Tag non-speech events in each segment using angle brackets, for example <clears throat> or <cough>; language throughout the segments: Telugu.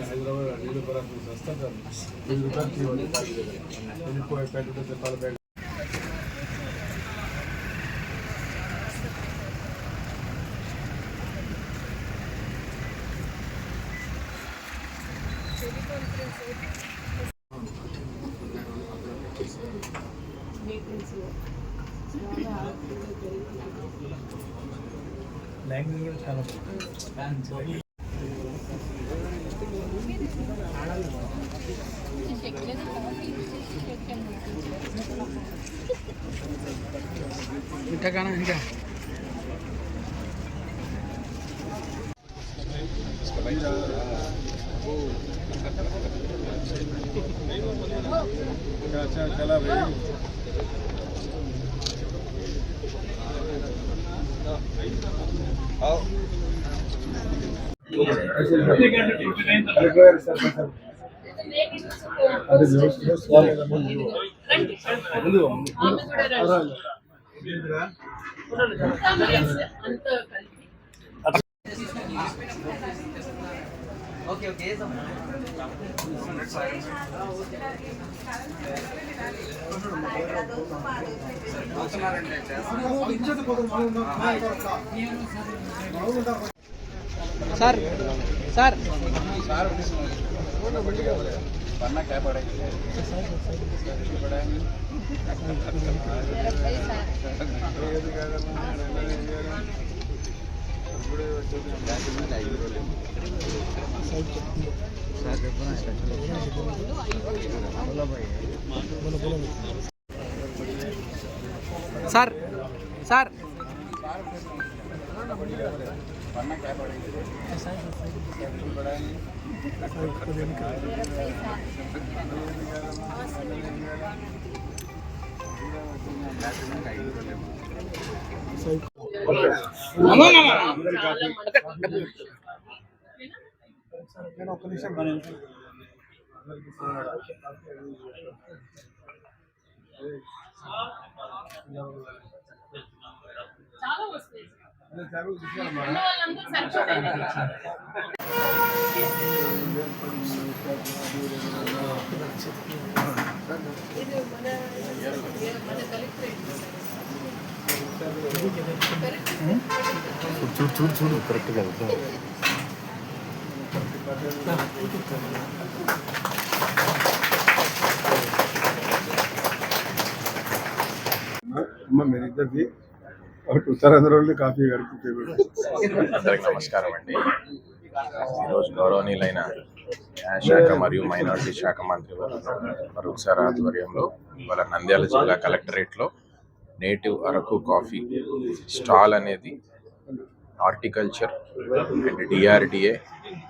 హైదరాబాద్ అన్ని పరాకులు వస్తారు వెయ్యి రూపాయలు వెళ్ళిపోయి మీటింగ్స్ చాలా ఆర్థిక मिठा खाना है क्या అంత सर सर सर सर చాలా వస్తాయి ఉన్న వాళ్ళందరూ సరిపోతాయి ఇది మన మన కలెక్టరేట్ చూడు చూడు చూడు చూడు కరెక్ట్గా వెళ్తా అమ్మ మీరిద్దరికి ఒకటి ఉత్తరాంధ్రలో కాఫీ గడిపితే అందరికి నమస్కారం అండి. ఈరోజు గౌరవనీయులైన శాఖ మరియు మైనారిటీ శాఖ మంత్రి ఫరూక్ సార్ ఆధ్వర్యంలో ఇవాళ నంద్యాల జిల్లా కలెక్టరేట్లో నేటివ్ అరకు కాఫీ స్టాల్ అనేది horticulture and DRDA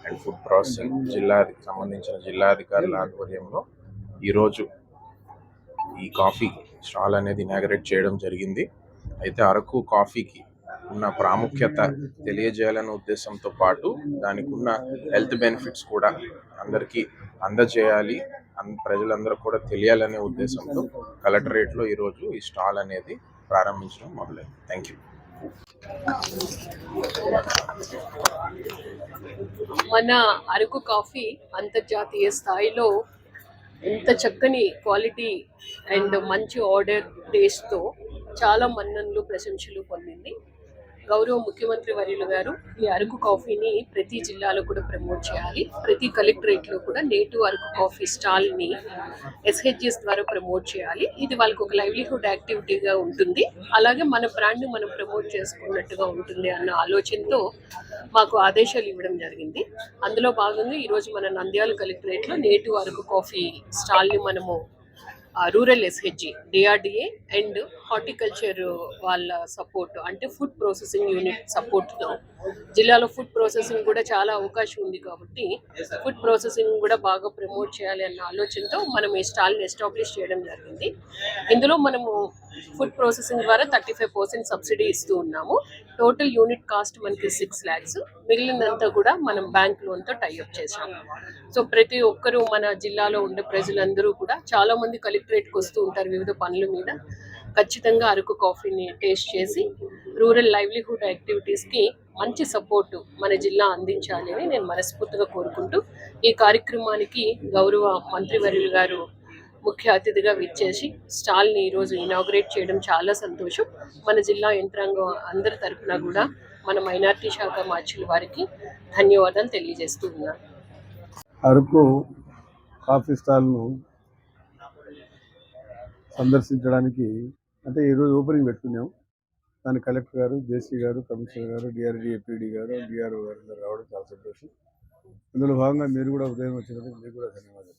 and food processing జిల్లా సంబంధించిన జిల్లాధికారుల ఆధ్వర్యంలో ఈరోజు ఈ కాఫీ స్టాల్ అనేది ఇనాగరేట్ చేయడం జరిగింది. అయితే అరకు కాఫీకి ఉన్న ప్రాముఖ్యత తెలియజేయాలనే ఉద్దేశంతో పాటు దానికి ఉన్న హెల్త్ బెనిఫిట్స్ కూడా అందరికీ అందజేయాలి. అన్- ప్రజలందరూ కూడా తెలియాలనే ఉద్దేశంతో కలెక్టరేట్లో ఈరోజు ఈ స్టాల్ అనేది ప్రారంభించడం మొదలైంది. Thank you. మన అరకు కాఫీ అంతర్జాతీయ స్థాయిలో ఎంత చక్కని క్వాలిటీ అండ్ మంచి ఆర్డర్ టేస్ట్తో చాలా మన్ననలు ప్రశంసలు పొందింది. గౌరవ ముఖ్యమంత్రి వర్యులు గారు ఈ అరకు కాఫీని ప్రతి జిల్లాలో కూడా ప్రమోట్ చేయాలి. ప్రతి కలెక్టరేట్లో కూడా నేటివ్ అరకు కాఫీ స్టాల్ని ఎస్హెచ్ఎస్ ద్వారా ప్రమోట్ చేయాలి. ఇది వాళ్ళకి ఒక లైవ్లీహుడ్ యాక్టివిటీగా ఉంటుంది. అలాగే మన బ్రాండ్ని మనం ప్రమోట్ చేసుకున్నట్టుగా ఉంటుంది అన్న ఆలోచనతో మాకు ఆదేశాలు ఇవ్వడం జరిగింది. అందులో భాగంగా ఈరోజు మన నంద్యాల కలెక్టరేట్లో నేటివ్ అరకు కాఫీ స్టాల్ని మనము rural SHG DRDA and horticulture వాళ్ళ సపోర్ట్ అంటే ఫుడ్ ప్రాసెసింగ్ యూనిట్ సపోర్ట్తో జిల్లాలో ఫుడ్ ప్రాసెసింగ్ కూడా చాలా అవకాశం ఉంది కాబట్టి ఫుడ్ ప్రాసెసింగ్ కూడా బాగా ప్రమోట్ చేయాలి అన్న ఆలోచనతో మనం ఈ స్టాల్ని ఎస్టాబ్లిష్ చేయడం జరిగింది. ఇందులో మనము ఫుడ్ ప్రాసెసింగ్ ద్వారా థర్టీ ఫైవ్ పర్సెంట్ సబ్సిడీ ఇస్తూ ఉన్నాము. టోటల్ యూనిట్ కాస్ట్ మనకి సిక్స్ ల్యాక్స్. మిగిలినంతా కూడా మనం బ్యాంక్ లోన్తో టైఅప్ చేశాము. సో ప్రతి ఒక్కరూ మన జిల్లాలో ఉండే ప్రజలందరూ కూడా చాలా మంది కలెక్టరేట్కి వస్తూ ఉంటారు వివిధ పనుల మీద. ఖచ్చితంగా అరకు కాఫీని టేస్ట్ చేసి రూరల్ లైవ్లీహుడ్ యాక్టివిటీస్కి మంచి సపోర్ట్ మన జిల్లా అందించాలి అని నేను మనస్ఫూర్తిగా కోరుకుంటూ ఈ కార్యక్రమానికి గౌరవ మంత్రివర్యులు గారు ముఖ్య అతిథిగా విచ్చేసి స్టాల్ని ఈరోజు ఇనాగ్రేట్ చేయడం చాలా సంతోషం. మన జిల్లా యంత్రాంగం అందరి తరఫున కూడా మన మైనార్టీ శాఖ మార్చుల వారికి ధన్యవాదాలు తెలియజేస్తూ ఉన్నాను. అరకు కాఫీ స్టాల్ను సందర్శించడానికి అంటే ఈరోజు ఓపెనింగ్ పెట్టుకున్నాం. దాని కలెక్టర్ గారు జేసీ గారు కమిషనర్ గారు డిఆర్డీ ఏపీడీ గారు డిఆర్ఓ గారు రావడం చాలా సంతోషం. అందులో భాగంగా మీరు కూడా ఉదయం వచ్చినందుకు మీకు కూడా ధన్యవాదాలు.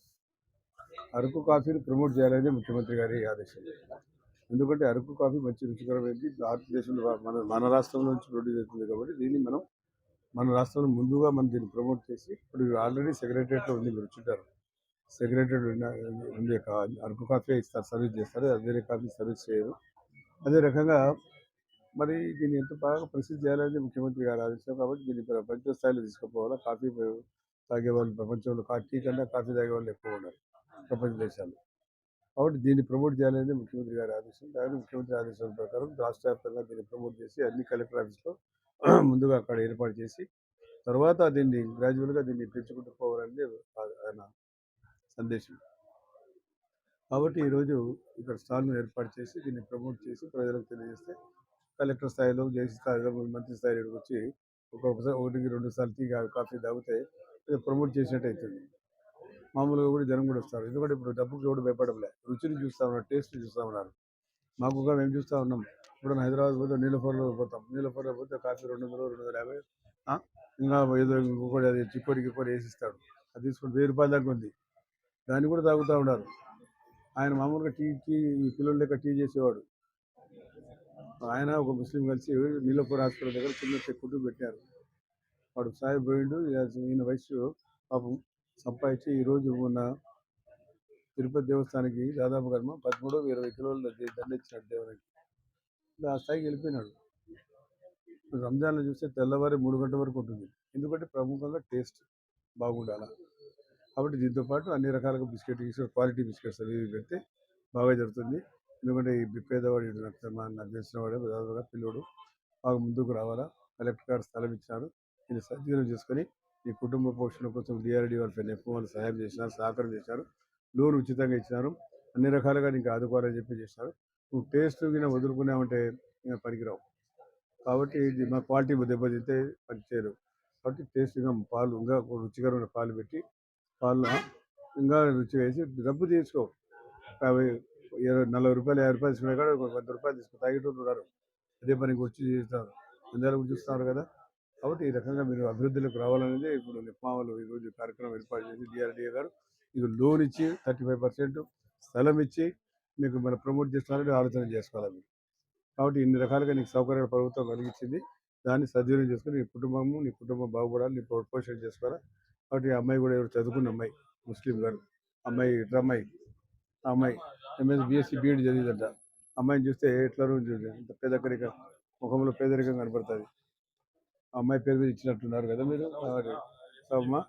అరకు కాఫీని ప్రమోట్ చేయాలనేది ముఖ్యమంత్రి గారి ఆదేశం. ఎందుకంటే అరకు కాఫీ మంచి రుచికరమైనది భారతదేశంలో మన మన రాష్ట్రంలో నుంచి ప్రొడ్యూస్ అవుతుంది కాబట్టి దీన్ని మనం మన రాష్ట్రంలో ముందుగా మనం దీన్ని ప్రమోట్ చేసి ఇప్పుడు ఆల్రెడీ సెక్రటరియట్లో ఉంది మీరు చూడారు సెక్రటరీ ఉంది అరకు కాఫీ ఇస్తారు సర్వీస్ చేస్తారు. అదే కాఫీ సర్వీస్ చేయరు. అదే రకంగా మరి దీన్ని ఎంత బాగా ప్రసిద్ధి చేయాలనేది ముఖ్యమంత్రి గారు ఆదేశం కాబట్టి దీన్ని ప్రపంచ స్థాయిలో తీసుకుపోవాలా. కాఫీ తాగే వాళ్ళు ప్రపంచంలో కాఫీ టీ కన్నా కాఫీ తాగే వాళ్ళు ఎక్కువ ఉన్నారు. ప్రపంచ దేశాలు. కాబట్టి దీన్ని ప్రమోట్ చేయాలనేది ముఖ్యమంత్రి గారి ఆదేశం. దాని ముఖ్యమంత్రి ఆదేశం ప్రకారం రాష్ట్ర వ్యాప్తంగా దీన్ని ప్రమోట్ చేసి అన్ని కలెక్టర్ ఆఫీస్లో <clears throat> ముందుగా అక్కడ ఏర్పాటు చేసి తర్వాత దీన్ని గ్రాడ్యువల్గా దీన్ని పెంచుకుంటూ పోవాలనేది ఆయన సందేశం. కాబట్టి ఈరోజు ఇక్కడ స్టాల్ను ఏర్పాటు చేసి దీన్ని ప్రమోట్ చేసి ప్రజలకు తెలియజేస్తే కలెక్టర్ స్థాయిలో జేసీ స్థాయిలో మంత్రి స్థాయిలో వచ్చి ఒక్కొక్కసారి ఒకటికి రెండు సార్లు టీ కాఫీ తాగితే ఇది ప్రమోట్ చేసినట్టు అవుతుంది మామూలుగా కూడా జనం కూడా వస్తారు. ఎందుకంటే ఇప్పుడు డబ్బుకి కూడా భయపడలే రుచిని చూస్తా ఉన్నారు టేస్ట్ చూస్తా ఉన్నారు మాకు కూడా మేము చూస్తూ ఉన్నాం. ఇప్పుడు హైదరాబాద్ పోతే నీలఫర్లో పోతాం. నీలఫర్లో పోతే కాఫీ రెండు వందలు రెండు వందల యాభై ఇంకా ఏదో ఇంకొకటి అది చిక్కోడి గిక్కోడి వేసిస్తాడు అది తీసుకుని వెయ్యి రూపాయల దాకా ఉంది. దాన్ని కూడా తాగుతూ ఉన్నారు. ఆయన మామూలుగా టీ టీ ఈ పిల్లల లెక్క టీ చేసేవాడు. ఆయన ఒక ముస్లిం కలిసి నీలపూర్ హాస్పిటల్ దగ్గర చిన్న చెక్కుంటూ పెట్టారు. వాడు సాయి పోయిండు ఈయన వయసు పాపం సంపాదించి ఈరోజు మొన్న తిరుపతి దేవస్థానానికి దాదాపు కర్మ పదమూడు ఇరవై కిలోల దండ ఇచ్చినాడు దేవునికి. ఆ స్థాయికి వెళ్ళిపోయినాడు. రంజాన్లో చూస్తే తెల్లవారి మూడు గంటల వరకు ఉంటుంది. ఎందుకంటే ప్రముఖంగా టేస్ట్ బాగుండాల కాబట్టి దీంతో పాటు అన్ని రకాలుగా బిస్కెట్ క్వాలిటీ బిస్కెట్స్ అవి పెడితే బాగా జరుగుతుంది. ఎందుకంటే ఈ పేదవాడు ఇటు నాకు తెలిసిన వాడే దాదాపుగా పిల్లోడు. బాగా ముందుకు రావాలా. కలెక్టర్ గారు స్థలం ఇచ్చినారు. దీన్ని సద్వినియోగం చేసుకొని ఈ కుటుంబ పోషణ కోసం డిఆర్డి వాళ్ళు ఎఫ్ఓ వాళ్ళు సహాయం చేసినారు సహకారం చేశారు లోన్ ఉచితంగా ఇచ్చినారు అన్ని రకాలుగా నీకు ఆదుకోవాలని చెప్పి చేశారు నువ్వు టేస్ట్ కింద వదులుకున్నామంటే ఇంకా పనికిరావు. కాబట్టి ఇది మా క్వాలిటీ దెబ్బతింటే పనిచేయరు కాబట్టి టేస్ట్గా పాలు ఇంకా రుచికరమైన పాలు పెట్టి పాలు ఇంకా రుచి వేసి డబ్బు తీసుకో. యాభై ఇరవై నలభై రూపాయలు యాభై రూపాయలు తీసుకున్నా కూడా ఒక వంద రూపాయలు తీసుకుని తాగేటోళ్ళు ఉన్నారు. అదే పనికి వచ్చి చేస్తారు. అందరూ చూస్తున్నారు కదా. కాబట్టి ఈ రకంగా మీరు అభివృద్ధిలోకి రావాలనేది ఇప్పుడు నిప్మావలు ఈరోజు కార్యక్రమం ఏర్పాటు చేసి డిఆర్డీఏ గారు. ఇది లోన్ ఇచ్చి థర్టీ ఫైవ్ పర్సెంట్ స్థలం ఇచ్చి మీకు మన ప్రమోట్ చేస్తున్నారంటే ఆలోచన చేసుకోవాలి మీరు. కాబట్టి ఇన్ని రకాలుగా నీకు సౌకర్యాలు ప్రభుత్వం కలిగించింది. దాన్ని సద్వినియోగం చేసుకుని నీ కుటుంబము నీ కుటుంబం బాగుపడాలి నీ పోషణ చేసుకోవాలి. కాబట్టి ఈ అమ్మాయి కూడా ఎవరు చదువుకున్న అమ్మాయి ముస్లిం గారు. అమ్మాయి ఇట్లా అమ్మాయి అమ్మాయి ఎంఎస్ బీఎస్సీ బీఎడ్ చదివిందంట. అమ్మాయిని చూస్తే ఎట్లా ఇంత పేదరిక ముఖంలో పేదరికం కనపడుతుంది. అమ్మాయి పేరు మీద ఇచ్చినట్టున్నారు కదా మీరు? అమ్మ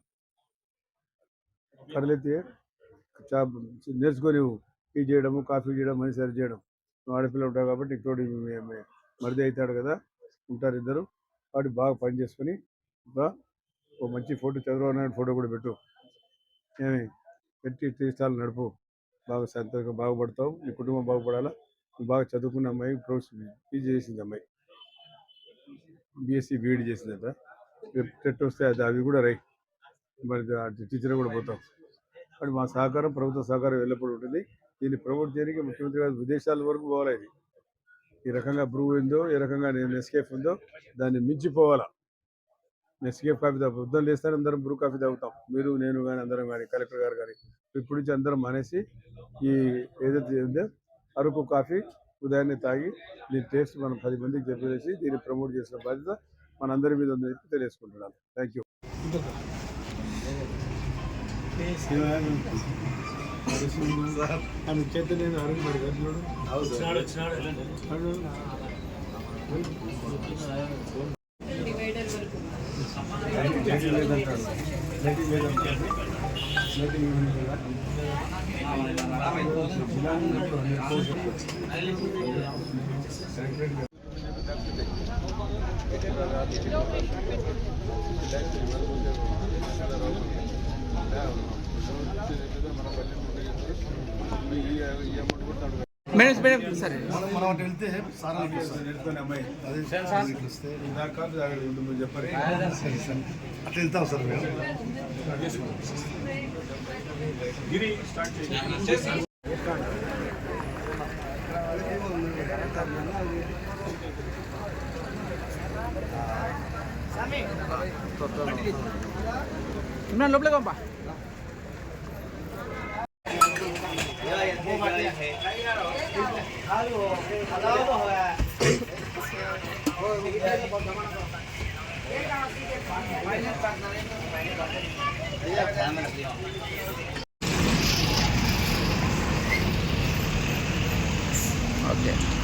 కడలెత్తి చా- నేర్చుకొని టీ చేయడము కాఫీ చేయడం మనీ సరి చేయడం. నువ్వు ఆడపిల్ల ఉంటావు కాబట్టి మీ మరిది అవుతాడు కదా? ఉంటారు ఇద్దరు. కాబట్టి బాగా పని చేసుకొని ఓ మంచి ఫోటో చంద్రబాబు నాయుడు ఫోటో కూడా పెట్టు. ఏమి? పెట్టి టీ స్టాల్ నడుపు. బాగా సంతోషంగా బాగుపడతావు. నీ కుటుంబం బాగుపడాలా? నువ్వు బాగా చదువుకున్న అమ్మాయి ప్రొఫెషన్ పీజీ చేసింది అమ్మాయి. బీఎస్సీ బీఈడి చేసిందట. రేపు టెట్ వస్తే అది అవి కూడా రై మరి టీచర్ కూడా పోతాం. మరి మా సహకారం ప్రభుత్వ సహకారం ఎల్లప్పుడూ ఉంటుంది. దీన్ని ప్రమోట్ చేయడానికి ముఖ్యమంత్రి గారు విదేశాల వరకు పోవాలి ఇది ఈ రకంగా బ్రూ ఉందో ఏ రకంగా నేను నెస్కేఫ్ ఉందో దాన్ని మించిపోవాలా. నెస్కేఫ్ కాఫీ తాగు బుద్ధం లేస్తారు అందరం బ్రూ కాఫీ తాగుతాం. మీరు నేను కానీ అందరం కానీ కలెక్టర్ గారు కానీ ఇప్పటి నుంచి అందరం మానేసి ఈ ఏదైతే ఉందో అరకు కాఫీ ఉదయాన్నే తాగి దీని టేస్ట్ మనం పది మందికి చెప్పేసి దీన్ని ప్రమోట్ చేసిన బాధ్యత మనందరి మీద ఉందని చెప్పి తెలియజేసుకుంటున్నాను. థ్యాంక్ యూ చేత నేను అరుగు డివైడర్ వరకు మేడం మేడం సరే. మనం అటు వెళ్తే సార్ అమ్మాయి. చెప్పండి. అట్లా వెళ్తాం సార్ మేము. ఇమ్రాన్ లోపలికి పంపా. president.